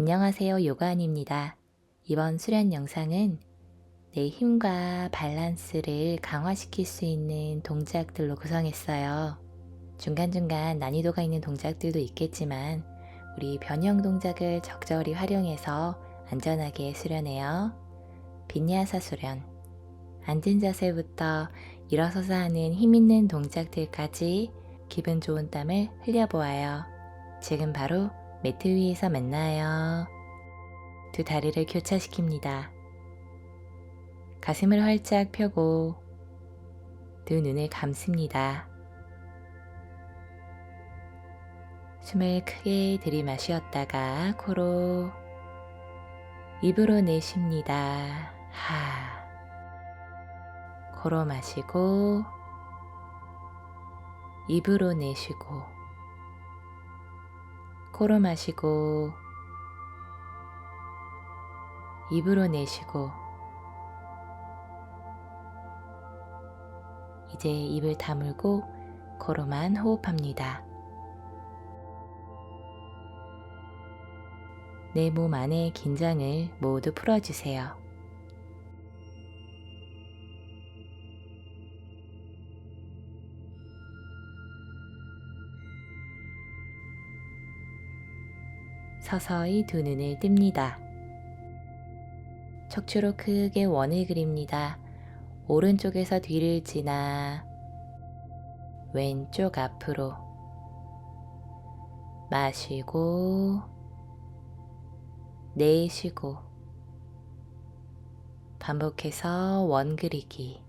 안녕하세요. 요가안입니다. 이번 수련 영상은 내 힘과 밸런스를 강화시킬 수 있는 동작들로 구성했어요. 중간중간 난이도가 있는 동작들도 있겠지만 우리 변형 동작을 적절히 활용해서 안전하게 수련해요. 빈야사 수련. 앉은 자세부터 일어서서 하는 힘 있는 동작들까지 기분 좋은 땀을 흘려보아요. 지금 바로 매트 위에서 만나요. 두 다리를 교차시킵니다. 가슴을 활짝 펴고 두 눈을 감습니다. 숨을 크게 들이마셨다가 코로 입으로 내쉽니다. 하. 코로 마시고 입으로 내쉬고 코로 마시고 입으로 내쉬고 이제 입을 다물고 코로만 호흡합니다. 내 몸 안의 긴장을 모두 풀어주세요. 서서히 두 눈을 뜹니다. 척추로 크게 원을 그립니다. 오른쪽에서 뒤를 지나 왼쪽 앞으로 마시고 내쉬고 반복해서 원 그리기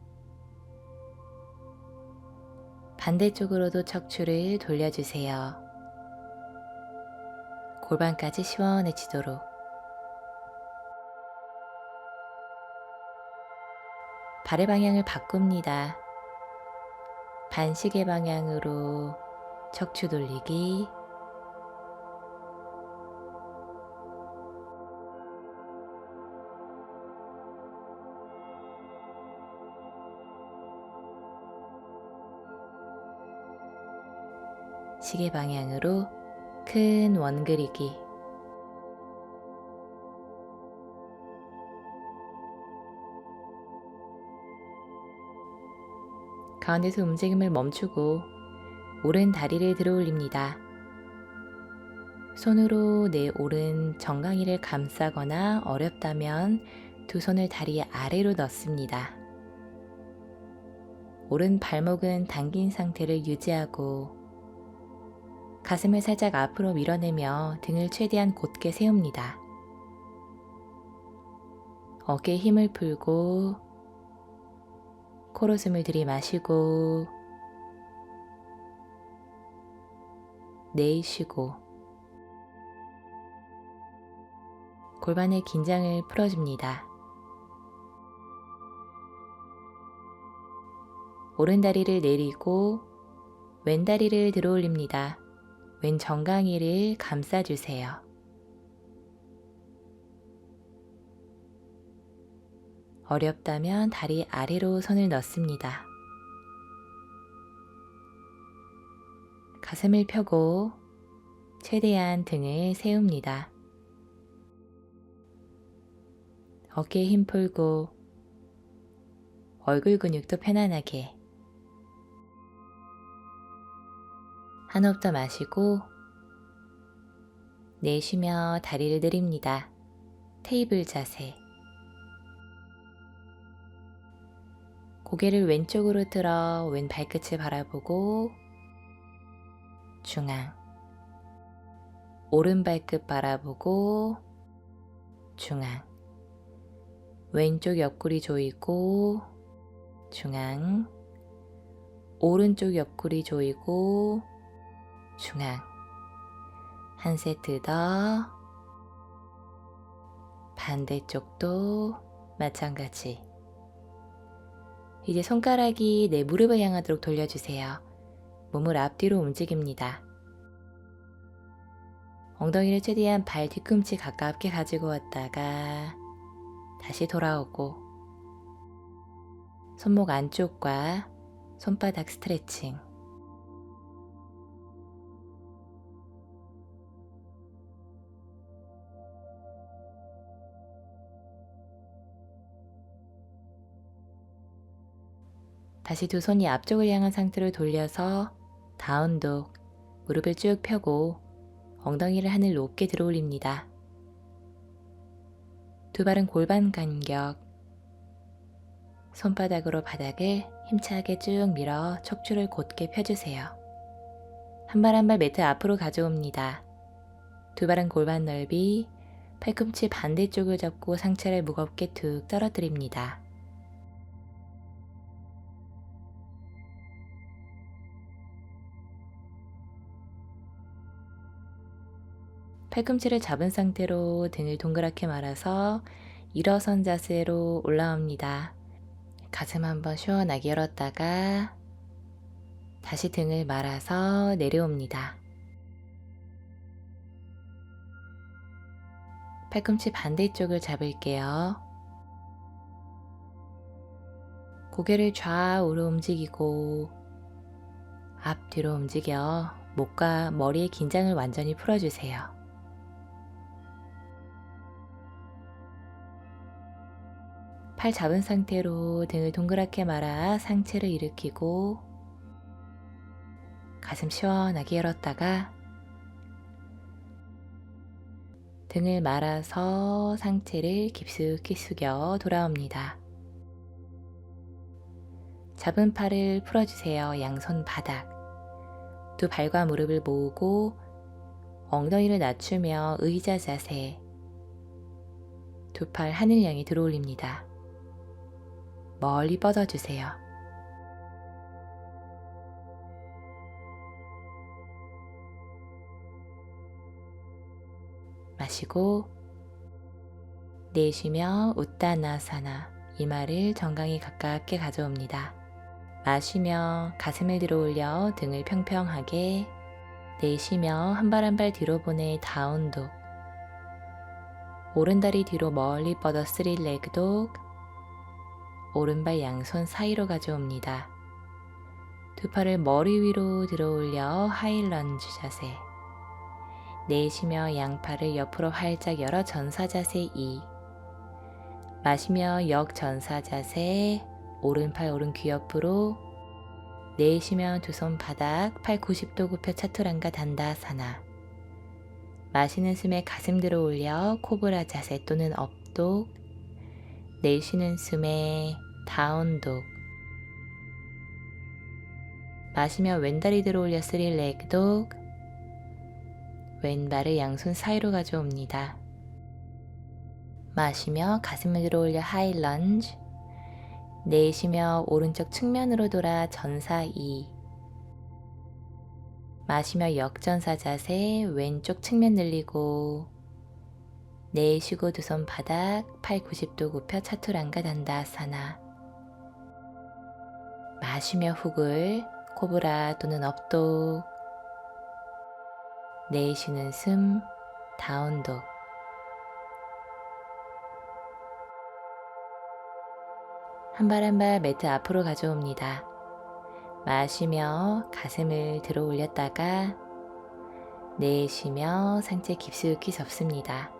반대쪽으로도 척추를 돌려주세요. 골반까지 시원해지도록 발의 방향을 바꿉니다. 반시계 방향으로 척추 돌리기 시계 방향으로 큰 원 그리기 가운데서 움직임을 멈추고 오른 다리를 들어 올립니다. 손으로 내 오른 정강이를 감싸거나 어렵다면 두 손을 다리 아래로 넣습니다. 오른 발목은 당긴 상태를 유지하고 가슴을 살짝 앞으로 밀어내며 등을 최대한 곧게 세웁니다. 어깨에 힘을 풀고 코로 숨을 들이마시고 내쉬고 골반의 긴장을 풀어줍니다. 오른 다리를 내리고 왼 다리를 들어 올립니다. 왼 정강이를 감싸주세요. 어렵다면 다리 아래로 손을 넣습니다. 가슴을 펴고 최대한 등을 세웁니다. 어깨에 힘 풀고 얼굴 근육도 편안하게 한 호흡 더 마시고 내쉬며 다리를 내립니다. 테이블 자세. 고개를 왼쪽으로 들어 왼 발끝을 바라보고 중앙. 오른 발끝 바라보고 중앙. 왼쪽 옆구리 조이고 중앙. 오른쪽 옆구리 조이고 중앙 한 세트 더 반대쪽도 마찬가지 이제 손가락이 내 무릎을 향하도록 돌려주세요. 몸을 앞뒤로 움직입니다. 엉덩이를 최대한 발 뒤꿈치 가깝게 가지고 왔다가 다시 돌아오고 손목 안쪽과 손바닥 스트레칭 다시 두 손이 앞쪽을 향한 상태로 돌려서 다운독, 무릎을 쭉 펴고 엉덩이를 하늘 높게 들어 올립니다. 두 발은 골반 간격, 손바닥으로 바닥을 힘차게 쭉 밀어 척추를 곧게 펴주세요. 한 발 한 발 매트 앞으로 가져옵니다. 두 발은 골반 넓이, 팔꿈치 반대쪽을 잡고 상체를 무겁게 툭 떨어뜨립니다. 팔꿈치를 잡은 상태로 등을 동그랗게 말아서 일어선 자세로 올라옵니다. 가슴 한번 시원하게 열었다가 다시 등을 말아서 내려옵니다. 팔꿈치 반대쪽을 잡을게요. 고개를 좌우로 움직이고 앞뒤로 움직여 목과 머리의 긴장을 완전히 풀어주세요. 팔 잡은 상태로 등을 동그랗게 말아 상체를 일으키고 가슴 시원하게 열었다가 등을 말아서 상체를 깊숙이 숙여 돌아옵니다. 잡은 팔을 풀어주세요. 양손 바닥. 두 발과 무릎을 모으고 엉덩이를 낮추며 의자 자세. 두 팔 하늘 향해 들어올립니다. 멀리 뻗어주세요. 마시고 내쉬며 웃다나사나 이마를 정강이 가깝게 가져옵니다. 마시며 가슴을 들어 올려 등을 평평하게 내쉬며 한 발 한 발 뒤로 보내 다운독 오른다리 뒤로 멀리 뻗어 쓰리 레그독 오른발 양손 사이로 가져옵니다. 두 팔을 머리 위로 들어 올려 하이런지 자세. 내쉬며 양팔을 옆으로 활짝 열어 전사 자세 2 마시며 역 전사 자세 오른팔 오른 귀 옆으로. 내쉬며 두 손 바닥 팔 90도 굽혀 차투란가 단다 사나. 마시는 숨에 가슴 들어 올려 코브라 자세 또는 업독. 내쉬는 숨에 다운독. 마시며 왼다리 들어 올려 쓰리 레그독. 왼발을 양손 사이로 가져옵니다. 마시며 가슴을 들어 올려 하이 런지. 내쉬며 오른쪽 측면으로 돌아 전사 2 마시며 역전사 자세 왼쪽 측면 늘리고 내쉬고 두 손 바닥 팔 90도 굽혀 차투란가 단다사나 마시며 훅을 코브라 또는 업독 내쉬는 숨 다운독 한 발 한 발 매트 앞으로 가져옵니다. 마시며 가슴을 들어 올렸다가 내쉬며 상체 깊숙이 접습니다.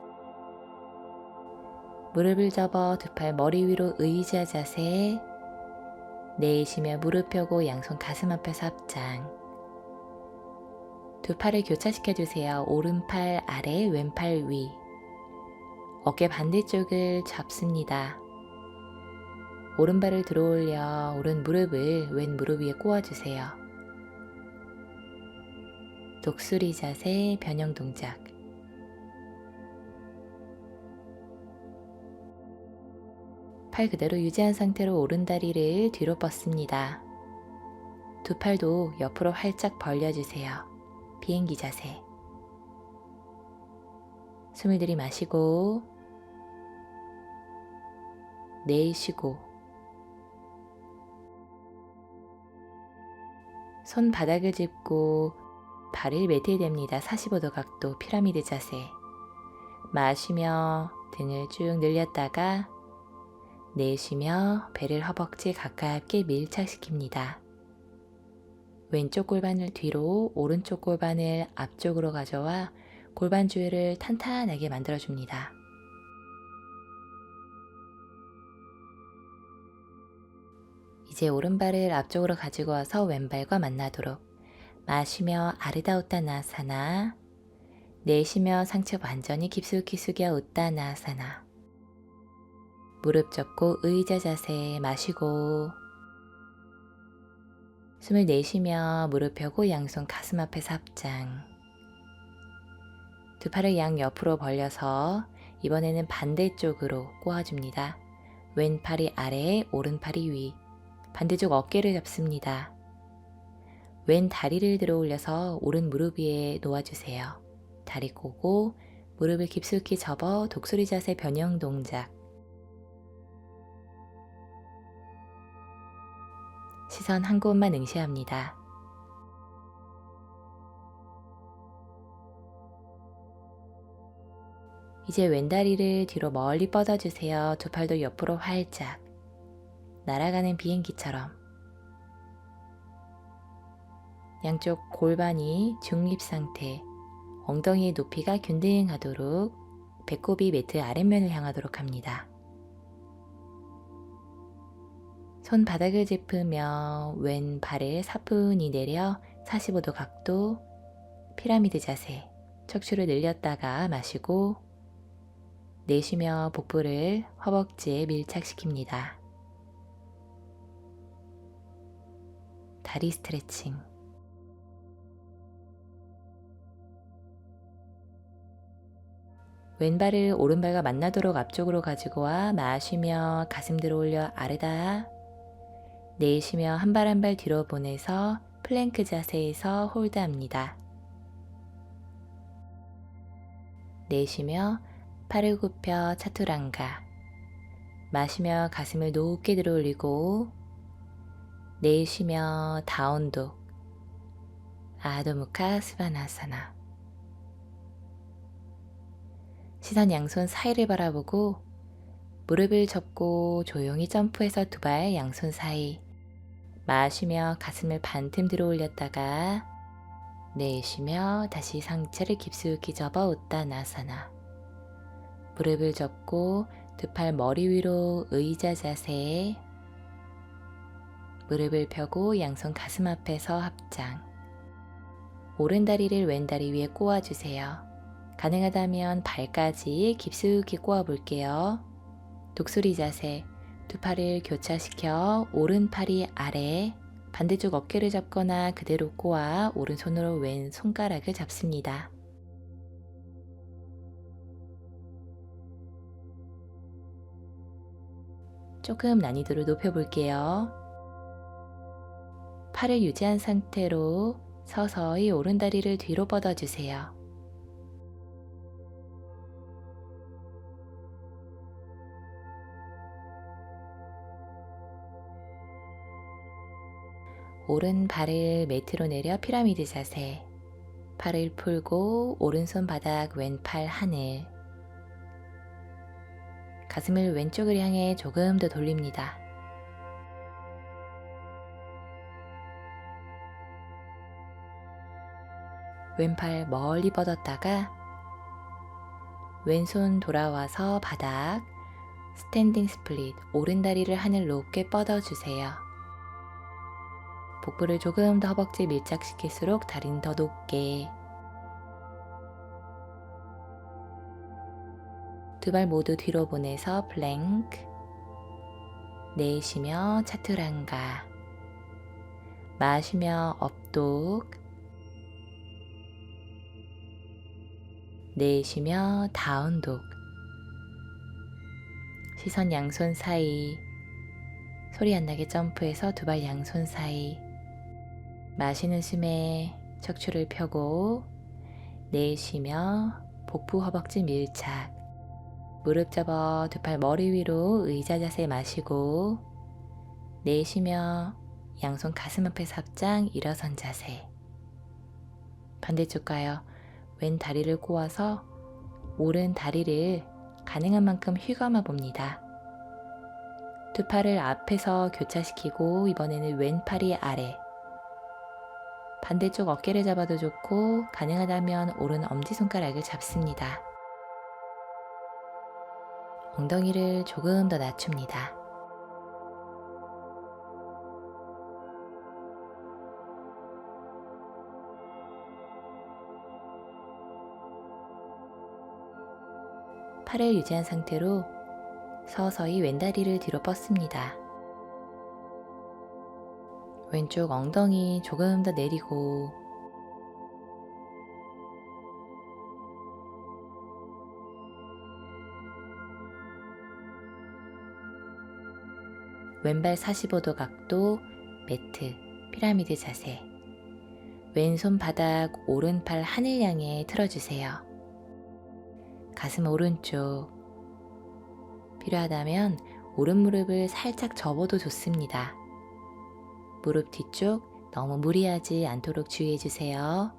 무릎을 접어 두 팔 머리 위로 의자 자세 내쉬며 무릎 펴고 양손 가슴 앞에서 합장 두 팔을 교차시켜 주세요. 오른팔 아래 왼팔 위 어깨 반대쪽을 잡습니다. 오른발을 들어 올려 오른 무릎을 왼 무릎 위에 꼬아주세요. 독수리 자세 변형 동작. 팔 그대로 유지한 상태로 오른 다리를 뒤로 뻗습니다. 두 팔도 옆으로 활짝 벌려주세요. 비행기 자세. 숨을 들이마시고 내쉬고 손 바닥을 짚고 발을 매트에 댑니다. 45도 각도 피라미드 자세. 마시며 등을 쭉 늘렸다가 내쉬며 배를 허벅지 가깝게 밀착시킵니다. 왼쪽 골반을 뒤로 오른쪽 골반을 앞쪽으로 가져와 골반 주위를 탄탄하게 만들어줍니다. 이제 오른발을 앞쪽으로 가지고 와서 왼발과 만나도록 마시며 아르다우따나사나 내쉬며 상체 완전히 깊숙이 숙여 우따나사나 무릎 접고 의자 자세 마시고 숨을 내쉬며 무릎 펴고 양손 가슴 앞에서 합장 두 팔을 양 옆으로 벌려서 이번에는 반대쪽으로 꼬아줍니다. 왼팔이 아래, 오른팔이 위. 반대쪽 어깨를 잡습니다. 왼 다리를 들어 올려서 오른 무릎 위에 놓아주세요. 다리 꼬고 무릎을 깊숙이 접어 독수리 자세 변형 동작. 시선 한 곳만 응시합니다. 이제 왼다리를 뒤로 멀리 뻗어주세요. 두 팔도 옆으로 활짝. 날아가는 비행기처럼. 양쪽 골반이 중립 상태, 엉덩이의 높이가 균등하도록 배꼽이 매트 아랫면을 향하도록 합니다. 손바닥을 짚으며 왼 발을 사뿐히 내려 45도 각도 피라미드 자세 척추를 늘렸다가 마시고 내쉬며 복부를 허벅지에 밀착시킵니다. 다리 스트레칭 왼발을 오른발과 만나도록 앞쪽으로 가지고 와 마시며 가슴 들어 올려 아르다 내쉬며 한 발 한 발 뒤로 보내서 플랭크 자세에서 홀드합니다. 내쉬며 팔을 굽혀 차투랑가. 마시며 가슴을 높게 들어 올리고 내쉬며 다운독. 아도무카 스바나사나. 시선 양손 사이를 바라보고 무릎을 접고 조용히 점프해서 두 발 양손 사이 마시며 가슴을 반틈 들어 올렸다가 내쉬며 다시 상체를 깊숙이 접어 웃다나사나 무릎을 접고 두 팔 머리 위로 의자 자세 무릎을 펴고 양손 가슴 앞에서 합장 오른 다리를 왼 다리 위에 꼬아주세요. 가능하다면 발까지 깊숙이 꼬아 볼게요. 독수리 자세 두 팔을 교차시켜 오른팔이 아래 반대쪽 어깨를 잡거나 그대로 꼬아 오른손으로 왼 손가락을 잡습니다. 조금 난이도를 높여볼게요. 팔을 유지한 상태로 서서히 오른 다리를 뒤로 뻗어주세요. 오른 발을 매트로 내려 피라미드 자세. 팔을 풀고 오른손 바닥 왼팔 하늘. 가슴을 왼쪽을 향해 조금 더 돌립니다. 왼팔 멀리 뻗었다가 왼손 돌아와서 바닥 스탠딩 스플릿 오른 다리를 하늘 높게 뻗어 주세요. 복부를 조금 더 허벅지 밀착시킬수록 다리는 더 높게. 두 발 모두 뒤로 보내서 플랭크 내쉬며 차투랑가. 마시며 업독. 내쉬며 다운독. 시선 양손 사이. 소리 안 나게 점프해서 두 발 양손 사이 마시는 숨에 척추를 펴고 내쉬며 복부 허벅지 밀착. 무릎 접어 두 팔 머리 위로 의자 자세 마시고 내쉬며 양손 가슴 앞에 삽장 일어선 자세. 반대쪽 가요. 왼 다리를 꼬아서 오른 다리를 가능한 만큼 휘감아 봅니다. 두 팔을 앞에서 교차시키고 이번에는 왼팔이 아래 반대쪽 어깨를 잡아도 좋고 가능하다면 오른 엄지손가락을 잡습니다. 엉덩이를 조금 더 낮춥니다. 팔을 유지한 상태로 서서히 왼다리를 뒤로 뻗습니다. 왼쪽 엉덩이 조금 더 내리고 왼발 45도 각도 매트 피라미드 자세 왼손 바닥 오른팔 하늘 향해 틀어주세요. 가슴 오른쪽 필요하다면 오른 무릎을 살짝 접어도 좋습니다. 무릎 뒤쪽 너무 무리하지 않도록 주의해 주세요.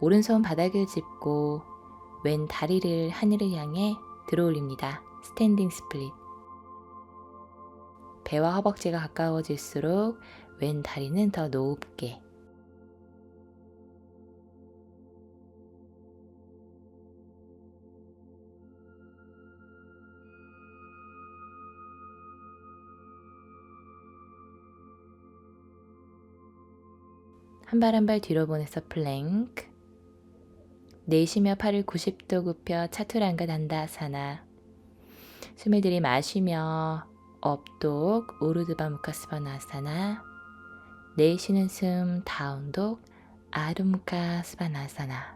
오른손 바닥을 짚고 왼 다리를 하늘을 향해 들어 올립니다. 스탠딩 스플릿. 배와 허벅지가 가까워질수록 왼 다리는 더 높게. 한 발 한 발 뒤로 보내서 플랭크. 내쉬며 팔을 90도 굽혀 차투란가 단다사나. 숨을 들이마시며 업독 우르드바 무카스바나사나. 내쉬는 숨 다운독 아르무카 스바나사나.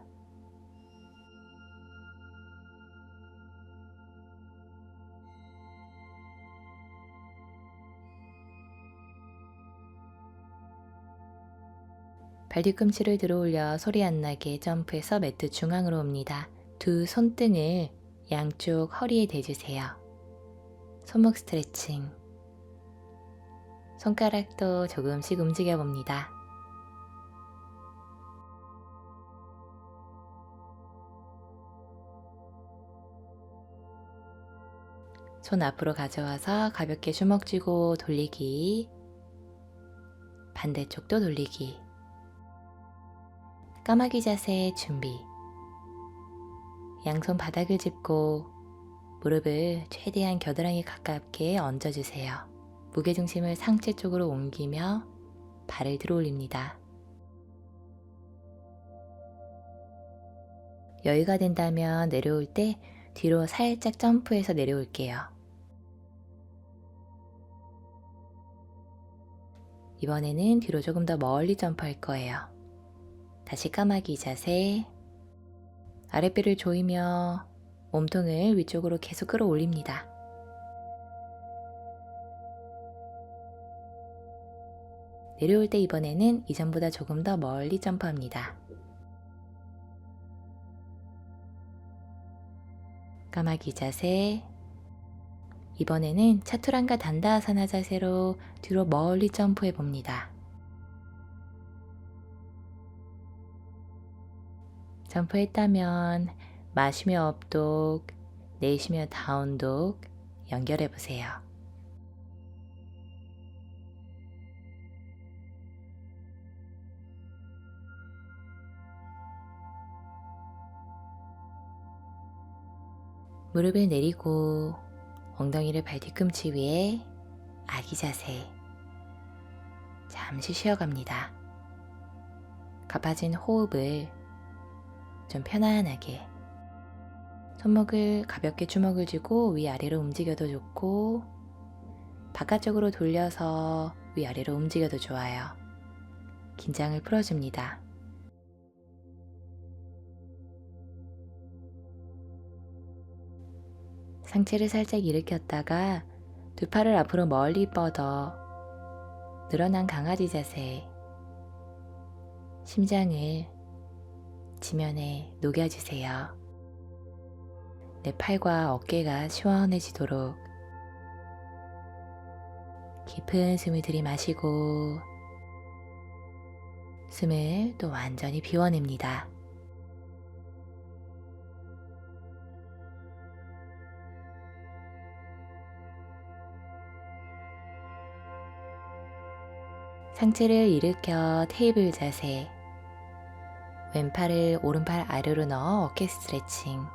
발 뒤꿈치를 들어올려 소리 안 나게 점프해서 매트 중앙으로 옵니다. 두 손등을 양쪽 허리에 대주세요. 손목 스트레칭. 손가락도 조금씩 움직여 봅니다. 손 앞으로 가져와서 가볍게 주먹 쥐고 돌리기. 반대쪽도 돌리기. 까마귀 자세 준비. 양손 바닥을 짚고 무릎을 최대한 겨드랑이 가깝게 얹어주세요. 무게중심을 상체 쪽으로 옮기며 발을 들어 올립니다. 여유가 된다면 내려올 때 뒤로 살짝 점프해서 내려올게요. 이번에는 뒤로 조금 더 멀리 점프할 거예요. 다시 까마귀 자세. 아랫배를 조이며 몸통을 위쪽으로 계속 끌어올립니다. 내려올 때 이번에는 이전보다 조금 더 멀리 점프합니다. 까마귀 자세. 이번에는 차투란가 단다아사나 자세로 뒤로 멀리 점프해 봅니다. 점프했다면 마시며 업독, 내쉬며 다운독 연결해 보세요. 무릎을 내리고 엉덩이를 발 뒤꿈치 위에 아기 자세. 잠시 쉬어갑니다. 가빠진 호흡을 좀 편안하게 손목을 가볍게 주먹을 쥐고 위아래로 움직여도 좋고 바깥쪽으로 돌려서 위아래로 움직여도 좋아요. 긴장을 풀어줍니다. 상체를 살짝 일으켰다가 두 팔을 앞으로 멀리 뻗어 늘어난 강아지 자세 심장을 지면에 녹여주세요. 내 팔과 어깨가 시원해지도록 깊은 숨을 들이마시고 숨을 또 완전히 비워냅니다. 상체를 일으켜 테이블 자세. 왼팔을 오른팔 아래로 넣어 어깨 스트레칭.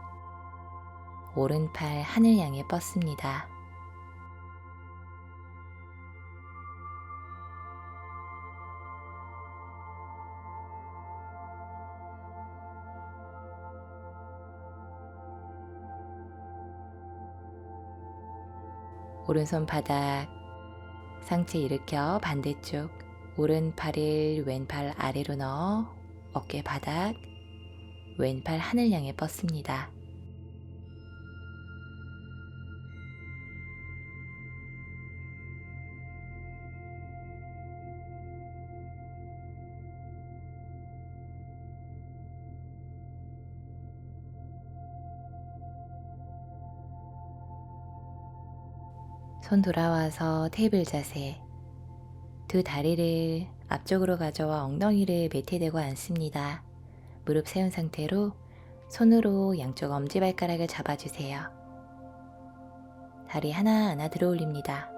오른팔 하늘 향해 뻗습니다. 오른손 바닥, 상체 일으켜 반대쪽, 오른팔을 왼팔 아래로 넣어 어깨 바닥 왼팔 하늘 향해 뻗습니다. 손 돌아와서 테이블 자세. 두 다리를 앞쪽으로 가져와 엉덩이를 매트에 대고 앉습니다. 무릎 세운 상태로 손으로 양쪽 엄지발가락을 잡아주세요. 다리 하나하나 들어 올립니다.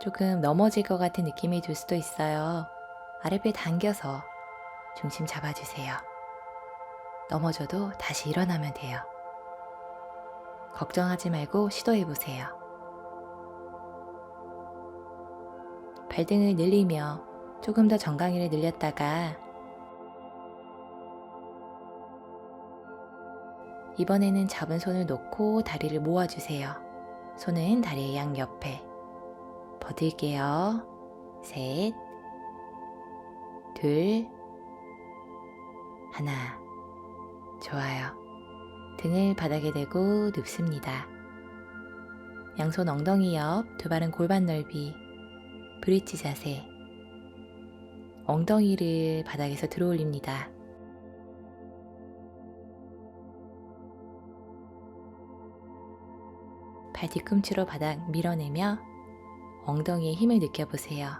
조금 넘어질 것 같은 느낌이 들 수도 있어요. 아랫배 당겨서 중심 잡아주세요. 넘어져도 다시 일어나면 돼요. 걱정하지 말고 시도해 보세요. 발등을 늘리며 조금 더 정강이를 늘렸다가 이번에는 잡은 손을 놓고 다리를 모아주세요. 손은 다리의 양 옆에. 버틸게요. 셋, 둘, 하나. 좋아요. 등을 바닥에 대고 눕습니다. 양손 엉덩이 옆, 두 발은 골반 넓이, 브릿지 자세. 엉덩이를 바닥에서 들어 올립니다. 발 뒤꿈치로 바닥 밀어내며 엉덩이에 힘을 느껴보세요.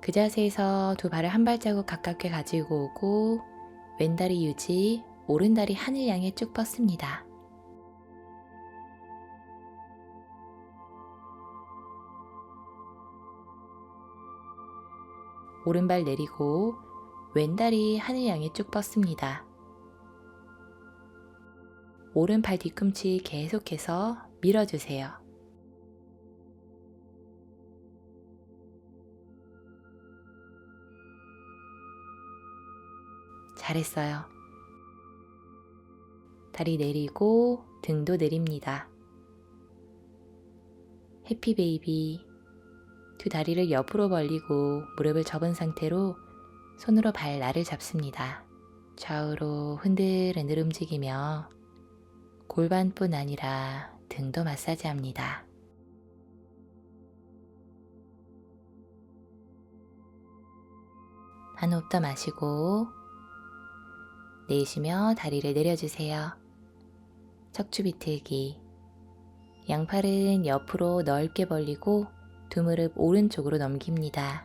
그 자세에서 두 발을 한 발자국 가깝게 가지고 오고 왼다리 유지, 오른다리 하늘 향해 쭉 뻗습니다. 오른발 내리고 왼다리 하늘 향해 쭉 뻗습니다. 오른발 뒤꿈치 계속해서 밀어주세요. 잘했어요. 다리 내리고 등도 내립니다. 해피 베이비. 두 다리를 옆으로 벌리고 무릎을 접은 상태로 손으로 발 날을 잡습니다. 좌우로 흔들흔들 움직이며 골반뿐 아니라 등도 마사지합니다. 한 호흡 더 마시고 내쉬며 다리를 내려주세요. 척추 비틀기. 양팔은 옆으로 넓게 벌리고 두 무릎 오른쪽으로 넘깁니다.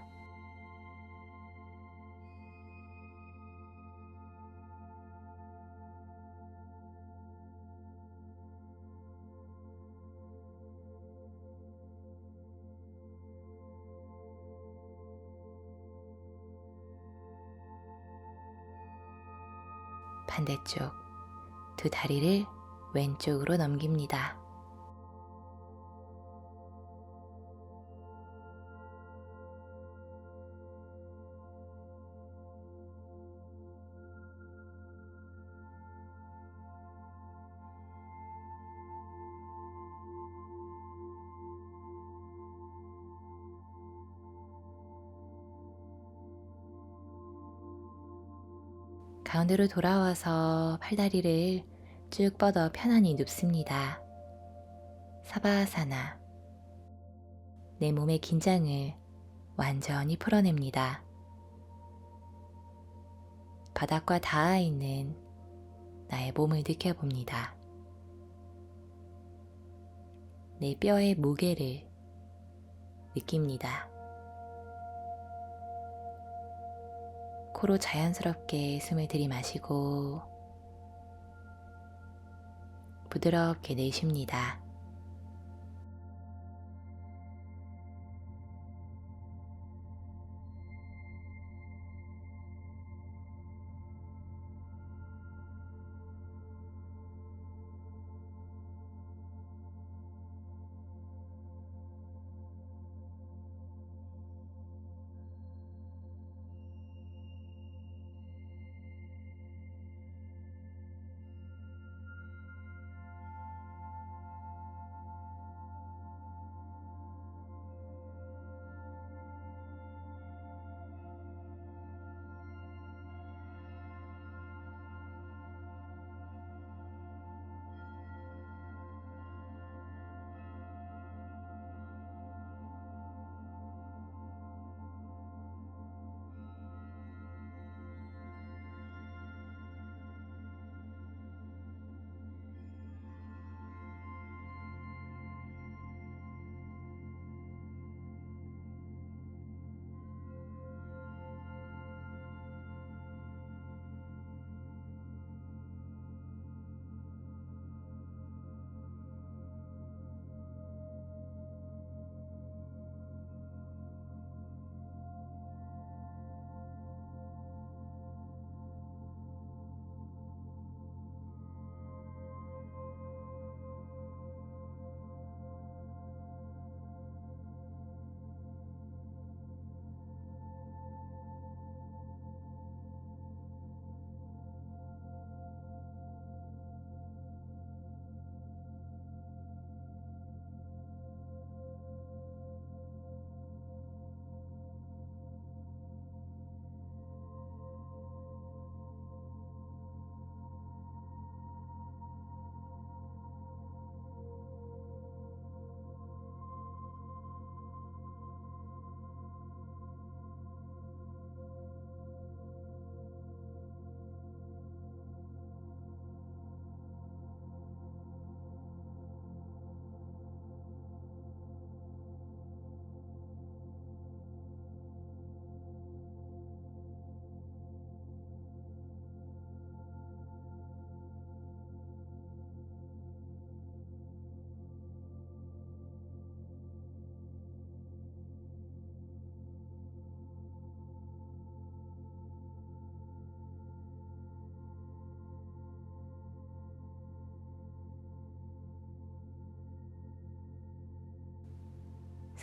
반대쪽 두 다리를 왼쪽으로 넘깁니다. 가운데로 돌아와서 팔다리를 쭉 뻗어 편안히 눕습니다. 사바사나. 내 몸의 긴장을 완전히 풀어냅니다. 바닥과 닿아 있는 나의 몸을 느껴봅니다. 내 뼈의 무게를 느낍니다. 코로 자연스럽게 숨을 들이마시고 부드럽게 내쉽니다.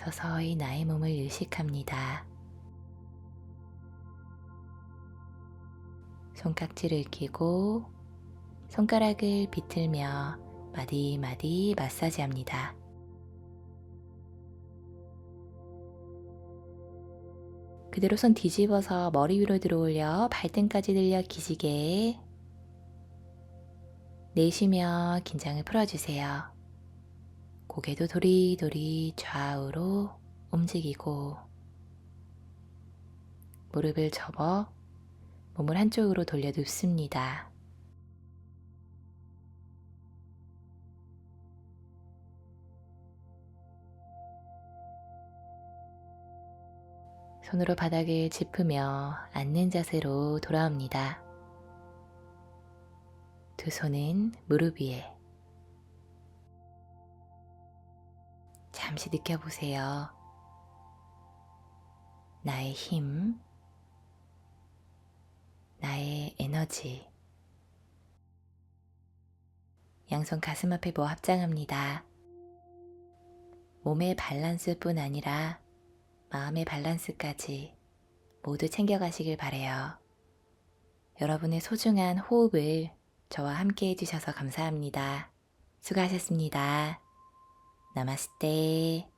서서히 나의 몸을 의식합니다. 손깍지를 끼고 손가락을 비틀며 마디마디 마사지합니다. 그대로 손 뒤집어서 머리 위로 들어올려 발등까지 들려 기지개 내쉬며 긴장을 풀어주세요. 고개도 도리도리 좌우로 움직이고 무릎을 접어 몸을 한쪽으로 돌려 눕습니다. 손으로 바닥을 짚으며 앉는 자세로 돌아옵니다. 두 손은 무릎 위에. 잠시 느껴보세요. 나의 힘, 나의 에너지. 양손 가슴 앞에 모아 합장합니다. 몸의 밸런스뿐 아니라 마음의 밸런스까지 모두 챙겨가시길 바래요. 여러분의 소중한 호흡을 저와 함께 해주셔서 감사합니다. 수고하셨습니다. 나마스테.